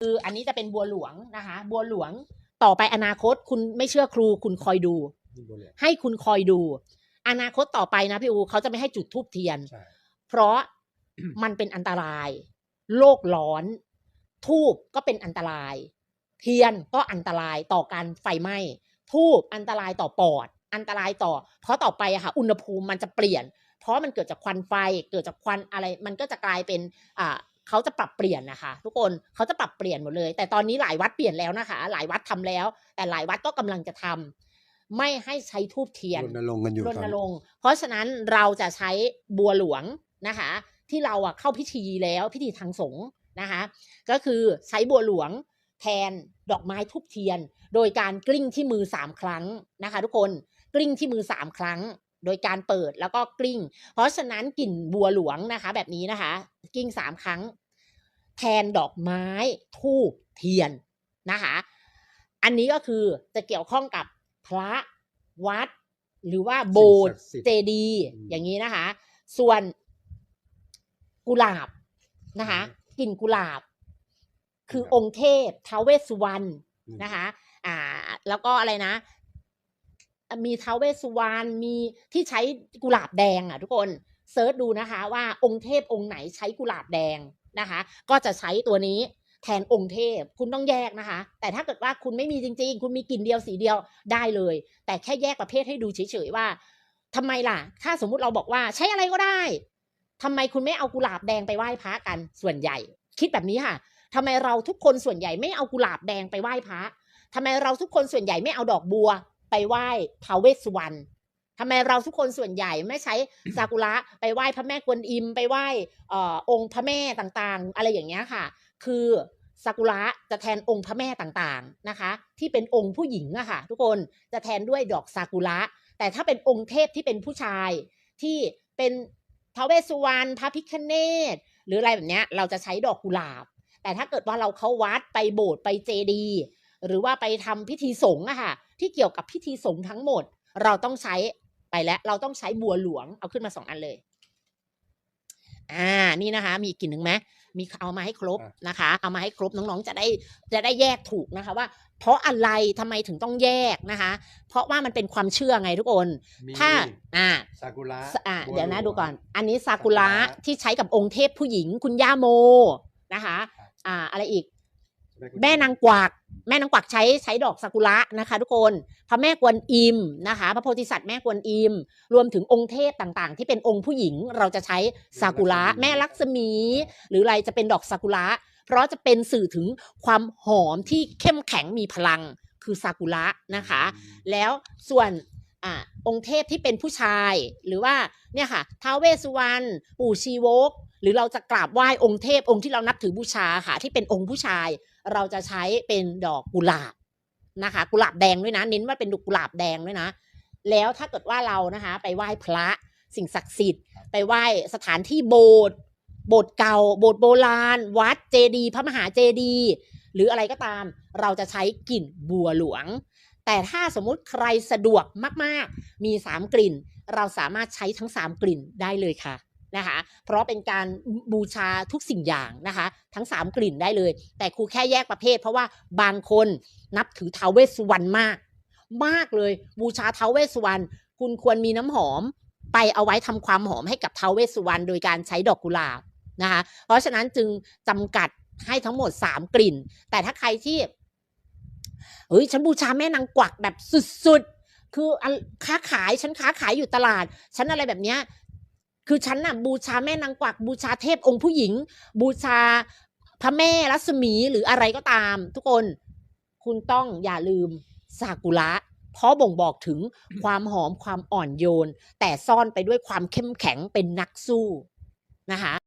คืออันนี้จะเป็นบัวหลวงนะคะ บัวหลวงต่อไปอนาคตคุณไม่เชื่อครูคุณคอยดูนี่บัวเหลืองให้คุณคอยดู อนาคตต่อไปนะพี่อูเขาจะไม่ให้จุดทูบเทียนใช่เพราะมันเป็นอันตราย โลกร้อน ทูบก็เป็นอันตราย เทียนก็อันตรายต่อการไฟไหม้ทูบอันตรายต่อปอด อันตรายต่อ เพราะต่อไปอะค่ะ อุณหภูมิมันจะเปลี่ยน เพราะมันเกิดจากควันไฟ เกิดจากควันอะไร มันก็จะกลายเป็นอ่า เขาจะปรับเปลี่ยนนะคะ ทุกคนเขาจะปรับเปลี่ยนหมดเลย แต่ตอนนี้หลายวัดเปลี่ยนแล้วนะคะ หลายวัดทำแล้ว แต่หลายวัดก็กำลังจะทำไม่ให้ใช้ทูบเทียนรณรงค์กันอยู่รตอณนรงค์เพราะฉะนั้นเราจะใช้บัวหลวงนะคะ ที่เราอะเข้าพิธีแล้วพิธีทางสงฆ์นะคะ ก็คือใช้บัวหลวงแทนดอกไม้ทุบเทียน โดยการกลิ้งที่มือสามครั้งนะคะ ทุกคนกลิ้งที่มือสามครั้ง โดยการเปิดแล้วก็กลิ้ง เพราะฉะนั้นกลิ่นบัวหลวงนะคะ แบบนี้นะคะ กลิ้งสามครั้ง แทนดอกไม้ทูบเทียนนะคะ อันนี้ก็คือจะเกี่ยวข้องกับพระวัด หรือว่าโบสถ์สิ่งศักดิ์สิทธิ์เจดีย์อืมอย่างนี้นะคะ ส่วนกุหลาบนะคะกลิ่นกุหลาบ คือองค์เทพท้าวเวสสุวรรณอืมนะคะ อ่า แล้วก็อะไรนะ มีเท้าวเวสุวรรณมีที่ใช้กุหลาบแดงอะทุกคนเซิร์ชดูนะคะว่าองค์เทพองค์ไหนใช้กุหลาบแดงนะคะ ก็จะใช้ตัวนี้แทนองค์เทพคุณต้องแยกนะคะ แต่ถ้าเกิดว่าคุณไม่มีจริง ๆ คุณมีกลิ่นเดียวสีเดียวได้เลย แต่แค่แยกประเภทให้ดูเฉยๆว่าทำไมล่ะ ถ้าสมมุติเราบอกว่าใช้อะไรก็ได้ทำไมคุณไม่เอากุหลาบแดงไปไหว้พระกันส่วนใหญ่ คิดแบบนี้ค่ะทำไมเราทุกคนส่วนใหญ่ไม่เอากุหลาบแดงไปไหว้พระทำไมเราทุกคนส่วนใหญ่ไม่เอาดอกบัว ไปไหว้ท้าวเวสสุวรรณทำไมเราทุกคนส่วนใหญ่ไม่ใช้ซากุระไปไหว้พระแม่กวนอิม ไปไหว้เอ่อองค์พระแม่ต่างๆ อะไรอย่างเงี้ยค่ะ คือซากุระจะแทนองค์พระแม่ต่างๆนะคะ ที่เป็นองค์ผู้หญิงอะค่ะ ทุกคนจะแทนด้วยดอกซากุระแต่ถ้าเป็นองค์เทพที่เป็นผู้ชายที่เป็นท้าวเวสสุวรรณพระพิคเนตหรืออะไรแบบเนี้ยเราจะใช้ดอกกุหลาบ แต่ถ้าเกิดว่าเราเข้าวัดไปโบสถ์ไปเจดีย์หรือว่าไปทำพิธีสงฆ์อะค่ะ ที่เกี่ยวกับพิธีสงฆ์ทั้งหมด เราต้องใช้ไปแล้วเราต้องใช้บัวหลวงเอาขึ้นมาสองอันเลย อ่านี่นะคะ มีอีกกลิ่นหนึ่งไหมมีเอามาให้ครบอะนะคะ เอามาให้ครบน้องๆจะได้จะได้แยกถูกนะคะว่า เพราะอะไรทำไมถึงต้องแยกนะคะ เพราะว่ามันเป็นความเชื่อไงทุกคนมีถ้าอ่าซากุระสอะบัเดี๋ยวนะหลงดูก่อน อันนี้ซากุระซากุระที่ใช้กับองค์เทพผู้หญิงคุณย่าโมนะคะ อ่าอะไรอีก แม่นางกวักแม่นางกวักใช้ใช้ดอกซากุระนะคะ ทุกคนพระแม่กวนอิมนะคะ พระโพธิสัตว์แม่กวนอิม รวมถึงองค์เทพต่างๆ ที่เป็นองค์ผู้หญิงเราจะใช้ซากุระแม่ลักษมี หรืออะไรจะเป็นดอกซากุระเพราะจะเป็นสื่อถึงความหอมที่เข้มแข็งมีพลังคือซากุระนะคะ แล้วส่วนอ่าองค์เทพที่เป็นผู้ชายหรือว่าเนี่ยค่ะท้าวเวสสุวรรณปู่ชีวก หรือเราจะกราบไหว้องค์เทพองค์ที่เรานับถือบูชาค่ะ ที่เป็นองค์ผู้ชาย เราจะใช้เป็นดอกกุหลาบนะคะ กุหลาบแดงด้วยนะ เน้นว่าเป็นดอกกุหลาบแดงด้วยนะ แล้วถ้าเกิดว่าเรานะคะ ไปไหว้พระสิ่งศักดิ์สิทธิ์ ไปไหว้สถานที่โบสถ์โบสถ์เก่า โบสถ์โบราณ วัดเจดีย์พระมหาเจดีย์หรืออะไรก็ตาม เราจะใช้กลิ่นบัวหลวง แต่ถ้าสมมุติใครสะดวกมาก ๆ มีสามกลิ่น เราสามารถใช้ทั้งสามกลิ่นได้เลยค่ะ นะคะ เพราะเป็นการบูชาทุกสิ่งอย่างนะคะ ทั้งสามกลิ่นได้เลย แต่ครูแค่แยกประเภท เพราะว่าบางคนนับถือทาวเวสสุวรรณมาก มากเลยบูชาทาวเวสสุวรรณคุณควรมีน้ำหอมไปเอาไว้ทำความหอมให้กับทาวเวสสุวรรณโดยการใช้ดอกกุหลาบนะคะ เพราะฉะนั้นจึงจำกัดให้ทั้งหมดสามกลิ่น แต่ถ้าใครที่เฮ้ยฉันบูชาแม่นางกวักแบบสุดๆ คือค้าขายฉันค้าขายอยู่ตลาด ฉันอะไรแบบเนี้ย คือฉันน่ะบูชาแม่นางกวักบูชาเทพองค์ผู้หญิง บูชาพระแม่รัศมีหรืออะไรก็ตาม ทุกคนคุณต้องอย่าลืมซากุระเพราะบ่งบอกถึงความหอมความอ่อนโยน แต่ซ่อนไปด้วยความเข้มแข็งเป็นนักสู้นะคะ